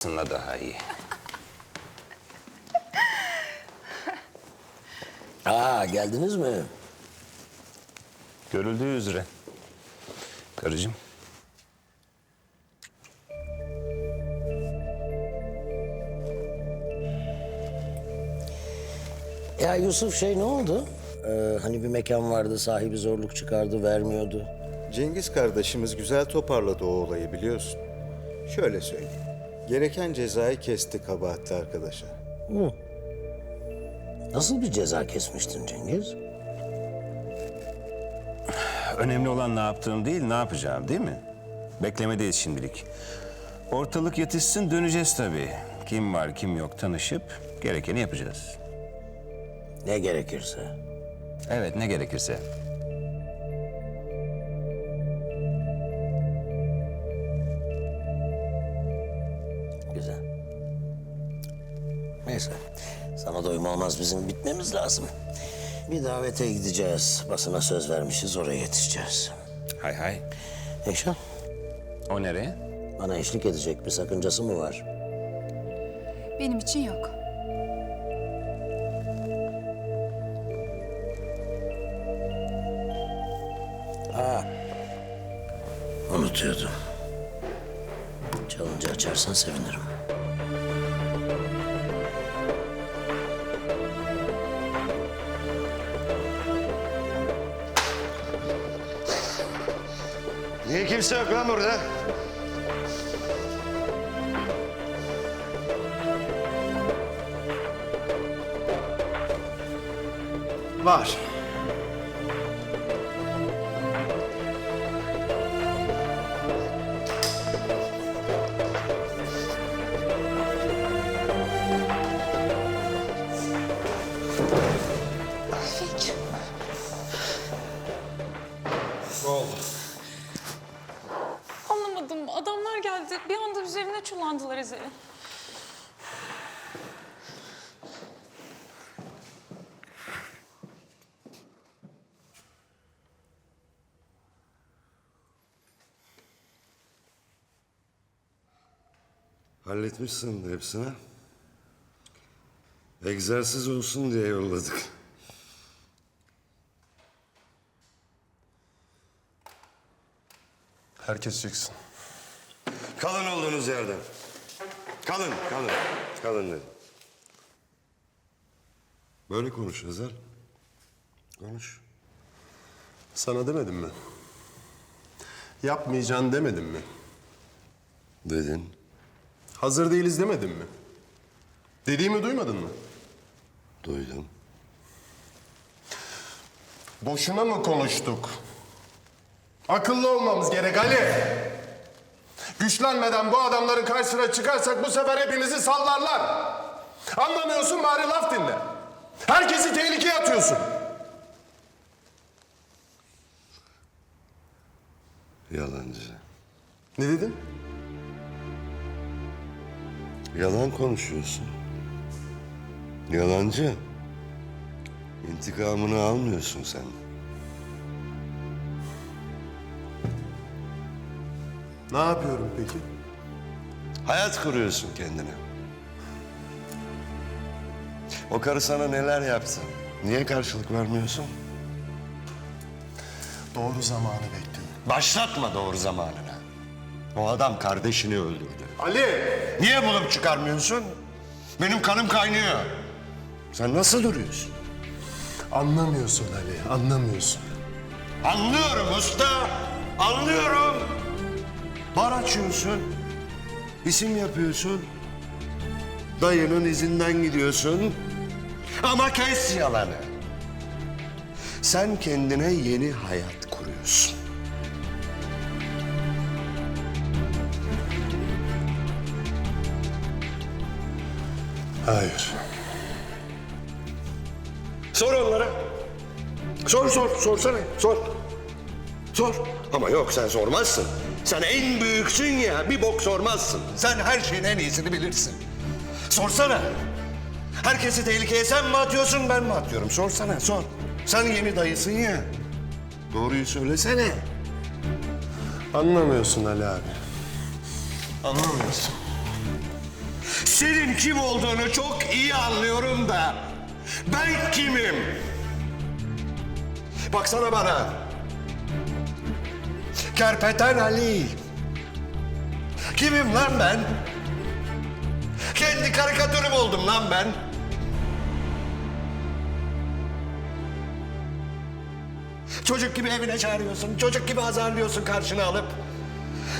aslında daha iyi. Aa geldiniz mi? Görüldüğü üzere. Karıcığım. Ya Yusuf şey ne oldu? Ee, hani bir mekan vardı sahibi zorluk çıkardı vermiyordu. Cengiz kardeşimiz güzel toparladı o olayı biliyorsun. Şöyle söyleyeyim. Gereken cezayı kesti kabahatli arkadaşa. Nasıl bir ceza kesmiştin Cengiz? Önemli olan ne yaptığım değil, ne yapacağım değil mi? Beklemedeyiz şimdilik. Ortalık yetişsin döneceğiz tabii. Kim var kim yok tanışıp gerekeni yapacağız. Ne gerekirse. Evet ne gerekirse. Neyse. Sana doyum olmaz bizim bitmemiz lazım. Bir davete gideceğiz. Basına söz vermişiz oraya yetişeceğiz. Hay hay. Eşan O nereye? bana eşlik edecek bir sakıncası mı var? Benim için yok. Unutuyordum. Çalınca açarsan sevinirim. Niye kimse yok lan burada? Var. Anlamadım. Bir anda üzerine çullandılar Ezel'in. Halletmişsin hepsini. Egzersiz olsun diye yolladık. Herkes çıksın. Kalın olduğunuz yerden. Kalın, kalın. Kalın dedim. Böyle konuş Ezel. Konuş. Sana demedim mi? Yapmayacaksın demedim mi? Dedin. Hazır değiliz demedim mi? Dediğimi duymadın mı? Duydum. Boşuna mı konuştuk? Akıllı olmamız gerek Ali. Güçlenmeden bu adamların karşısına çıkarsak bu sefer hepimizi sallarlar. Anlamıyorsun bari laf dinle. Herkesi tehlikeye atıyorsun. Yalancı. Ne dedin? Yalan konuşuyorsun. Yalancı. İntikamını almıyorsun sen. Ne yapıyorum peki? Hayat kuruyorsun kendine. O karı sana neler yaptı? Niye karşılık vermiyorsun? Doğru zamanı bekliyorum. Başlatma doğru zamanına. O adam kardeşini öldürdü. Ali! Niye bulup çıkarmıyorsun? Benim kanım kaynıyor. Sen nasıl duruyorsun? Anlamıyorsun Ali, anlamıyorsun. Anlıyorum usta. Anlıyorum. Bar açıyorsun. isim yapıyorsun. Dayının izinden gidiyorsun. Ama kes yalanı. Sen kendine yeni hayat kuruyorsun. Hayır. Sor onlara. Sor sor sorsana sor. Sor. Ama yok sen sormazsın. Sen en büyüksün ya bir bok sormazsın. Sen her şeyin en iyisini bilirsin. Sorsana. Herkesi tehlikeye sen mi atıyorsun ben mi atıyorum? Sorsana sor. Sen yeni dayısın ya. Doğruyu söylesene. Anlamıyorsun Ali abi. Anlamıyorsun. Senin kim olduğunu çok iyi anlıyorum da ben kimim? Baksana bana. Kerpeten Ali. Kimim lan ben? Kendi karikatürüm oldum lan ben. Çocuk gibi evine çağırıyorsun, çocuk gibi azarlıyorsun karşına alıp.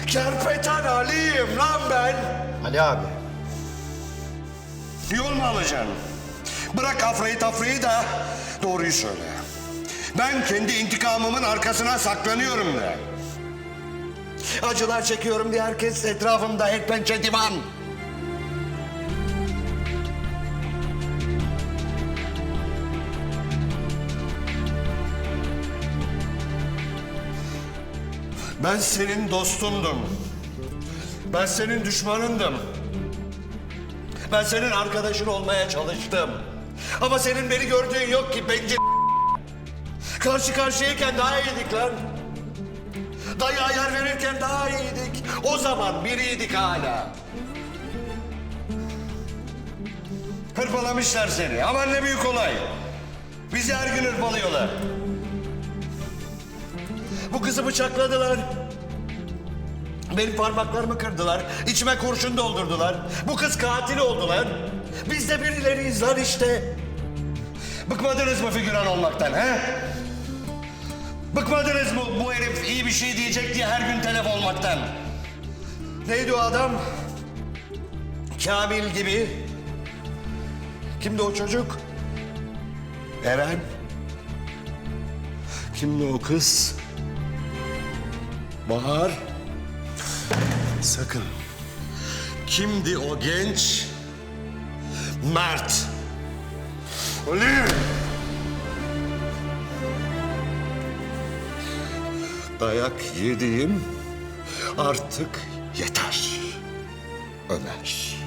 Kerpeten Ali'yim lan ben. Ali abi. Yol mu alacaksın? Bırak afrayı tafrayı da doğruyu söyle. Ben kendi intikamımın arkasına saklanıyorum de. Acılar çekiyorum diye herkes etrafımda el pençe divan. Ben senin dostundum. Ben senin düşmanındım. Ben senin arkadaşın olmaya çalıştım. Ama senin beni gördüğün yok ki bence... Karşı karşıyayken daha iyiydik lan. Dayı ayar verirken daha iyiydik. O zaman biriydik hala. Hırpalamışlar seni. Aman ne büyük olay. Bizi her gün hırpalıyorlar. Bu kızı bıçakladılar. Benim parmaklarımı kırdılar. içime kurşun doldurdular. Bu kız katil oldular. Biz de birileriyiz lan işte. Bıkmadınız mı figüran olmaktan he? Bıkmadınız mı bu herif iyi bir şey diyecek diye her gün telef olmaktan? Neydi o adam? Kamil gibi. Kimdi o çocuk? Eren. Kimdi o kız? Bahar. Sakın. Kimdi o genç? Mert. Ali! Dayak yediğim artık yeter. Ömer.